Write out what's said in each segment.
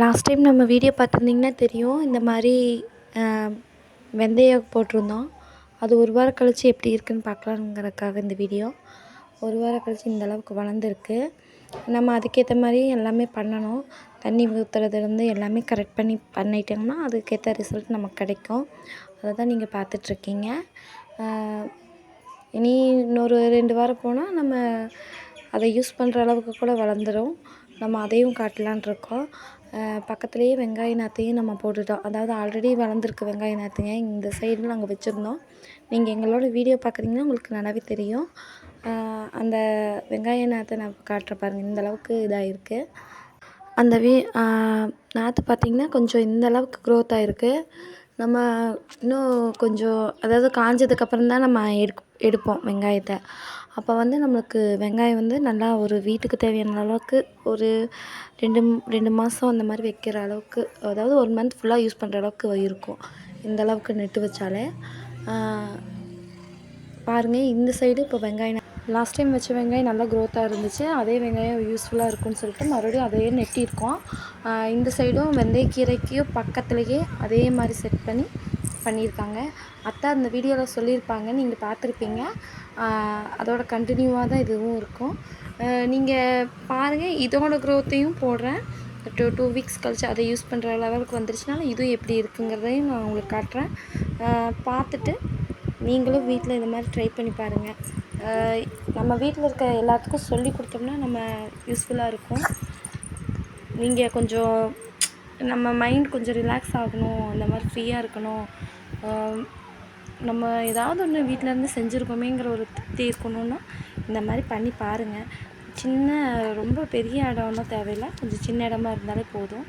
Last time நம்ம video பார்த்துருந்திங்கன்னா தெரியும் இந்த மாதிரி வெந்தயம் போட்டிருந்தோம். அது ஒரு வாரம் கழித்து எப்படி இருக்குன்னு பார்க்கலாங்கிறதுக்காக இந்த வீடியோ ஒரு வாரம் கழித்து இந்த அளவுக்கு வளர்ந்துருக்கு. நம்ம அதுக்கேற்ற மாதிரி எல்லாமே பண்ணணும். தண்ணி ஊற்றுறதுலேருந்து எல்லாமே கரெக்ட் பண்ணி பண்ணிட்டோம்னா அதுக்கேற்ற ரிசல்ட் நமக்கு கிடைக்கும். அதை தான் நீங்கள் பார்த்துட்ருக்கீங்க. இனி இன்னொரு ரெண்டு வாரம் போனால் நம்ம அதை யூஸ் பண்ணுற அளவுக்கு கூட வளர்ந்துடும் நம்ம அதையும் காட்டலான் இருக்கோம். பக்கத்துலேயே வெங்காய நாற்றையும் நம்ம போட்டுட்டோம். அதாவது ஆல்ரெடி வளர்ந்துருக்கு வெங்காய நாற்றுங்க இந்த சைடில் நாங்கள் வச்சுருந்தோம். நீங்கள் எங்களோட வீடியோ பார்க்குறீங்கன்னா உங்களுக்கு நல்லாவே தெரியும். அந்த வெங்காய நாற்றை நான் காட்டுற பாருங்கள் இந்த அளவுக்கு இதாகிருக்கு அந்த வீ நாற்று பார்த்திங்கன்னா கொஞ்சம் இந்த அளவுக்கு க்ரோத் ஆகிருக்கு நம்ம இன்னும் கொஞ்சம் அதாவது காஞ்சதுக்கப்புறம் தான் நம்ம எடுப்போம் வெங்காயத்தை. அப்போ வந்து நம்மளுக்கு வெங்காயம் வந்து நல்லா ஒரு வீட்டுக்கு தேவையான அளவுக்கு ஒரு ரெண்டு ரெண்டு மாதம் அந்த மாதிரி வைக்கிற அளவுக்கு அதாவது ஒரு மந்த் ஃபுல்லாக யூஸ் பண்ணுற அளவுக்கு இருக்கும். இந்த அளவுக்கு நெட்டு வச்சாலே. பாருங்கள் இந்த சைடு இப்போ வெங்காயம் லாஸ்ட் டைம் வச்ச வெங்காயம் நல்லா க்ரோத்தாக இருந்துச்சு. அதே வெங்காயம் யூஸ்ஃபுல்லாக இருக்கும்னு சொல்லிட்டு மறுபடியும் அதையே நெட்டியிருக்கோம் இந்த சைடும் வெந்தயக்கீரைக்கும் பக்கத்துலேயே அதே மாதிரி செட் பண்ணி பண்ணியிருக்காங்க. அத்தா அந்த வீடியோவில் சொல்லியிருப்பாங்க. நீங்கள் பார்த்துருப்பீங்க. அதோட கண்டினியூவாக தான் இதுவும் இருக்கும். நீங்கள் பாருங்கள் இதோட க்ரோத்தையும் போடுறேன். டூ டூ வீக்ஸ் கழிச்சு அதை யூஸ் பண்ணுற லெவலுக்கு வந்துருச்சுனால இதுவும் எப்படி இருக்குங்கிறதையும் நான் உங்களுக்கு காட்டுறேன். பார்த்துட்டு நீங்களும் வீட்டில் இந்த மாதிரி ட்ரை பண்ணி பாருங்கள் நம்ம வீட்டில் இருக்க எல்லாத்துக்கும் சொல்லி கொடுத்தோம்னா நம்ம யூஸ்ஃபுல்லாக இருக்கும். நீங்கள் கொஞ்சம் நம்ம மைண்ட் கொஞ்சம் ரிலாக்ஸ் ஆகணும் அந்த மாதிரி ஃப்ரீயாக இருக்கணும். நம்ம ஏதாவது ஒன்று வீட்டிலேருந்து செஞ்சுருக்கோமேங்கிற ஒரு திருப்தி இருக்கணுன்னா இந்த மாதிரி பண்ணி பாருங்கள் சின்ன ரொம்ப பெரிய இடம்லாம் தேவையில்லை. கொஞ்சம் சின்ன இடமா இருந்தாலே போதும்.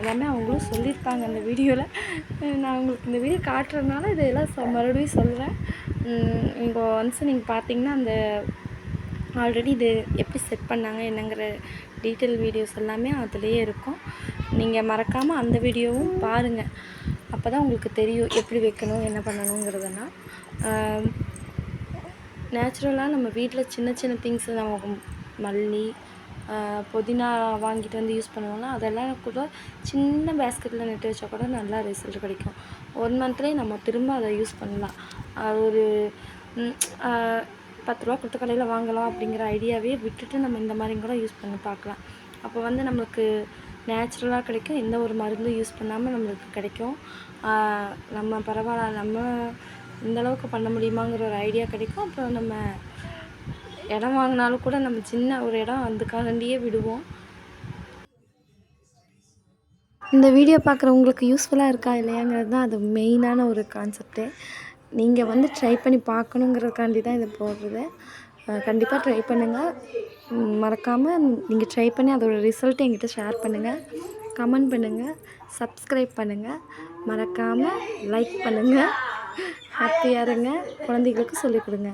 எல்லாமே அவங்களும் சொல்லியிருப்பாங்க அந்த வீடியோவில் நான் உங்களுக்கு இந்த வீடியோ காட்டுறதுனால இதெல்லாம் மறுபடியும் சொல்கிறேன் இப்போ ஒன்ஸ் நீங்கள் பார்த்தீங்கன்னா அந்த ஆல்ரெடி இது எப்படி செட் பண்ணாங்க என்னங்கிற டீட்டெயில் வீடியோஸ் எல்லாமே அதுலேயே இருக்கும். நீங்கள் மறக்காமல் அந்த வீடியோவும் பாருங்கள் அப்போ தான் உங்களுக்கு தெரியும் எப்படி வைக்கணும் என்ன பண்ணணுங்கிறதுனா நேச்சுரலாக நம்ம வீட்டில் சின்ன சின்ன திங்ஸ் நம்ம மல்லி புதினா வாங்கிட்டு வந்து யூஸ் பண்ணுவோம்னா அதெல்லாம் கூட சின்ன பேஸ்கெட்டில் நட்டு வச்சா கூட நல்லா ரிசல்ட் கிடைக்கும். ஒன் மந்த்லேயே நம்ம திரும்ப அதை யூஸ் பண்ணலாம். அது ஒரு பத்து ரூபா கொடுத்த கடையில் வாங்கலாம் அப்படிங்கிற ஐடியாவே விட்டுட்டு நம்ம இந்த மாதிரி கூட யூஸ் பண்ணி பார்க்கலாம். அப்போ வந்து நம்மளுக்கு நேச்சுரலாக கிடைக்கும். எந்த ஒரு மருந்தும் யூஸ் பண்ணாமல் நம்மளுக்கு கிடைக்கும். நம்ம பரவாயில்ல நம்ம இந்தளவுக்கு பண்ண முடியுமாங்கிற ஒரு ஐடியா கிடைக்கும். அப்புறம் நம்ம இடம் வாங்கினாலும் கூட நம்ம சின்ன ஒரு இடம் அதுக்காகண்டியே விடுவோம். இந்த வீடியோ பார்க்குறவங்களுக்கு யூஸ்ஃபுல்லாக இருக்கா இல்லையாங்கிறது தான் அது மெயினான ஒரு கான்செப்ட்டு நீங்கள் வந்து ட்ரை பண்ணி பார்க்கணுங்கிறதுக்காண்டி தான் இதை போடுறது. கண்டிப்பாக ட்ரை பண்ணுங்கள் மறக்காமல் நீங்கள் ட்ரை பண்ணி அதோடய ரிசல்ட்டை என்கிட்ட ஷேர் பண்ணுங்கள் கமெண்ட் பண்ணுங்கள் சப்ஸ்கிரைப் பண்ணுங்கள் மறக்காமல் லைக் பண்ணுங்கள் ஹாப்பியாக இருங்க. குழந்தைகளுக்கு சொல்லிக் கொடுங்க.